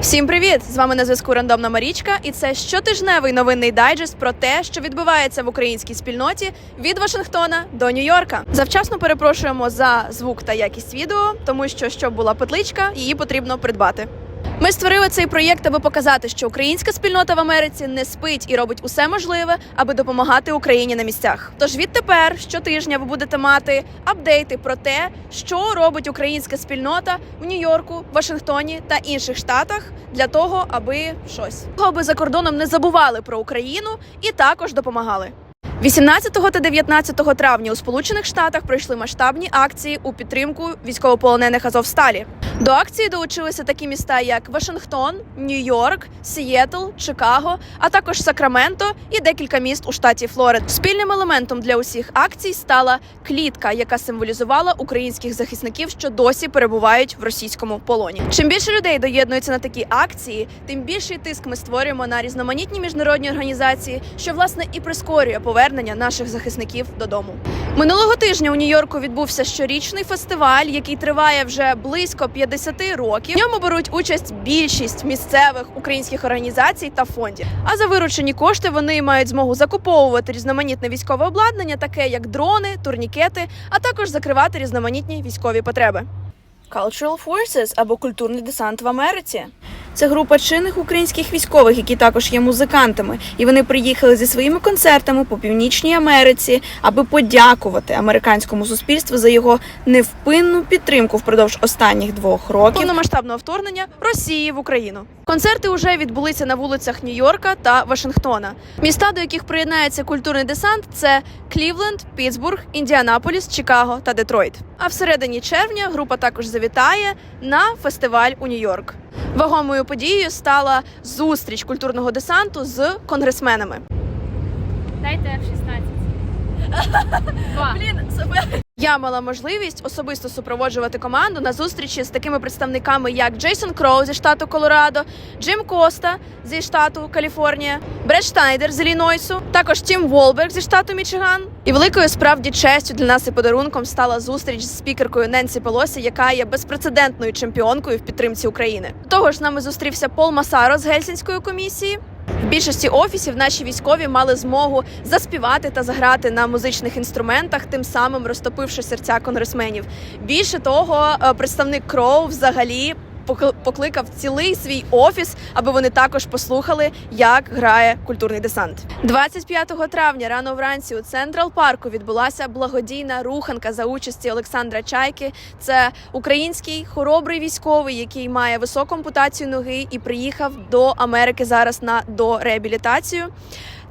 Всім привіт! З вами на зв'язку Рандомна Марічка, і це щотижневий новинний дайджест про те, що відбувається в українській спільноті від Вашингтона до Нью-Йорка. Завчасно перепрошуємо за звук та якість відео, тому що щоб була петличка, її потрібно придбати. Ми створили цей проєкт, аби показати, що українська спільнота в Америці не спить і робить усе можливе, аби допомагати Україні на місцях. Тож відтепер щотижня ви будете мати апдейти про те, що робить українська спільнота в Нью-Йорку, Вашингтоні та інших штатах для того, аби щось аби за кордоном не забували про Україну і також допомагали. 18 та 19 травня у Сполучених Штатах пройшли масштабні акції у підтримку військовополонених Азовсталі. До акції долучилися такі міста, як Вашингтон, Нью-Йорк, Сієтл, Чикаго, а також Сакраменто і декілька міст у штаті Флорид. Спільним елементом для усіх акцій стала клітка, яка символізувала українських захисників, що досі перебувають в російському полоні. Чим більше людей доєднуються на такі акції, тим більший тиск ми створюємо на різноманітні міжнародні організації, що власне і прискорює повернення наших захисників додому. Минулого тижня у Нью-Йорку відбувся щорічний фестиваль, який триває вже близько 50 років. В ньому беруть участь більшість місцевих українських організацій та фондів. А за виручені кошти вони мають змогу закуповувати різноманітне військове обладнання, таке як дрони, турнікети, а також закривати різноманітні військові потреби. Cultural Forces або культурний десант в Америці. Це група чинних українських військових, які також є музикантами, і вони приїхали зі своїми концертами по північній Америці, аби подякувати американському суспільству за його невпинну підтримку впродовж останніх двох років повномасштабного вторгнення Росії в Україну. Концерти вже відбулися на вулицях Нью-Йорка та Вашингтона. Міста, до яких приєднається культурний десант, це Клівленд, Пітсбург, Індіанаполіс, Чикаго та Детройт. А всередині червня група також завітає на фестиваль у Нью-Йорк. Вагомою подією стала зустріч культурного десанту з конгресменами. Дайте F-16. Два. Я мала можливість особисто супроводжувати команду на зустрічі з такими представниками, як Джейсон Кроу зі штату Колорадо, Джим Коста зі штату Каліфорнія, Бред Штайдер з Іллінойсу, також Тім Волберг зі штату Мічиган. І великою справді честю для нас і подарунком стала зустріч з спікеркою Ненсі Пелосі, яка є безпрецедентною чемпіонкою в підтримці України. До Того ж, з нами зустрівся Пол Масаро з Гельсінської комісії. В більшості офісів наші військові мали змогу заспівати та заграти на музичних інструментах, тим самим розтопивши серця конгресменів. Більше того, е, представник Кроу взагалі покликав цілий свій офіс, аби вони також послухали, як грає культурний десант. 25 травня рано вранці у Централ парку відбулася благодійна руханка за участі Олександра Чайки. Це український хоробрий військовий, який має високу ампутацію ноги і приїхав до Америки зараз на дореабілітацію.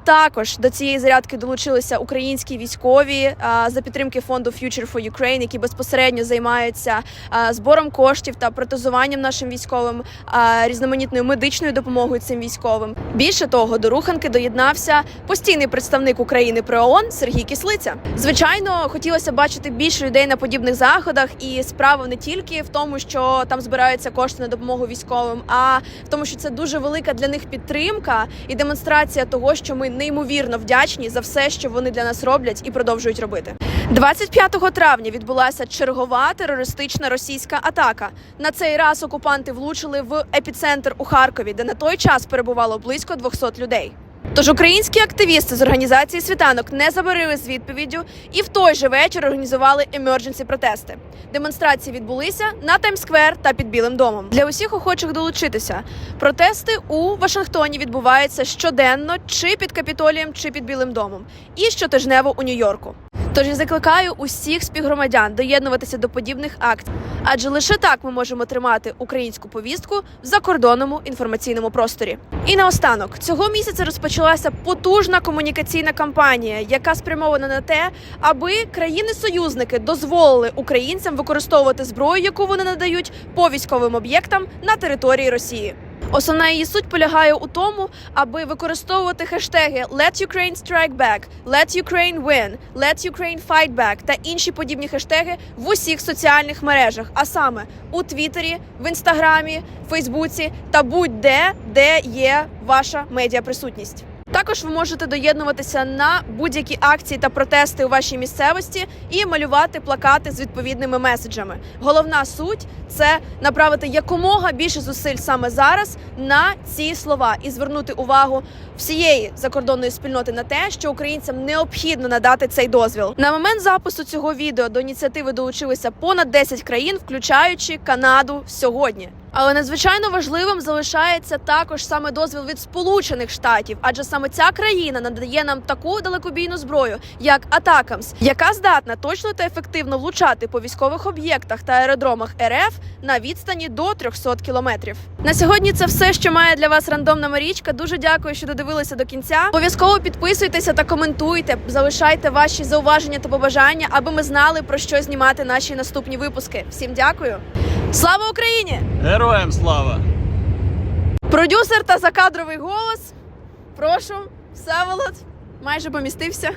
Також до цієї зарядки долучилися українські військові а, за підтримки фонду Future for Ukraine, які безпосередньо займаються а, збором коштів та протезуванням нашим військовим, а, різноманітною медичною допомогою цим військовим. Більше того, до руханки доєднався постійний представник України при ООН Сергій Кислиця. Звичайно, хотілося бачити більше людей на подібних заходах, і справа не тільки в тому, що там збираються кошти на допомогу військовим, а в тому, що це дуже велика для них підтримка і демонстрація того, що ми неймовірно вдячні за все, що вони для нас роблять і продовжують робити. 25 травня відбулася чергова терористична російська атака. На цей раз окупанти влучили в епіцентр у Харкові, де на той час перебувало близько 200 людей. Тож українські активісти з організації світанок не забарили з відповіддю і в той же вечір організували емердженсі протести. Демонстрації відбулися на Таймсквер та під Білим домом. Для усіх охочих долучитися. Протести у Вашингтоні відбуваються щоденно, чи під Капітолієм, чи під Білим домом, і щотижнево у Нью-Йорку. Тож я закликаю усіх співгромадян доєднуватися до подібних акцій, адже лише так ми можемо тримати українську повістку в закордонному інформаційному просторі. І наостанок цього місяця розпочалася потужна комунікаційна кампанія, яка спрямована на те, аби країни-союзники дозволили українцям використовувати зброю, яку вони надають по військовим об'єктам на території Росії. Основна її суть полягає у тому, аби використовувати хештеги Let Ukraine Strike Back, Let Ukraine Win, Let Ukraine Fight Back та інші подібні хештеги в усіх соціальних мережах, а саме у Твіттері, в Інстаграмі, Фейсбуці та будь-де, де є ваша медіаприсутність. Також ви можете доєднуватися на будь-які акції та протести у вашій місцевості і малювати плакати з відповідними меседжами. Головна суть це направити якомога більше зусиль саме зараз на ці слова і звернути увагу всієї закордонної спільноти на те, що українцям необхідно надати цей дозвіл. На момент запису цього відео до ініціативи долучилися понад 10 країн, включаючи Канаду сьогодні. Але надзвичайно важливим залишається також саме дозвіл від Сполучених Штатів, адже саме ця країна надає нам таку далекобійну зброю, як Атакамс, яка здатна точно та ефективно влучати по військових об'єктах та аеродромах РФ на відстані до 300 кілометрів. На сьогодні це все, що має для вас рандомна Марічка. Дуже дякую, що додивилися до кінця. Обов'язково підписуйтеся та коментуйте, залишайте ваші зауваження та побажання, аби ми знали про що знімати наші наступні випуски. Всім дякую! Слава Україні! Героям слава! Продюсер та закадровий голос. Прошу, Всеволод, майже помістився.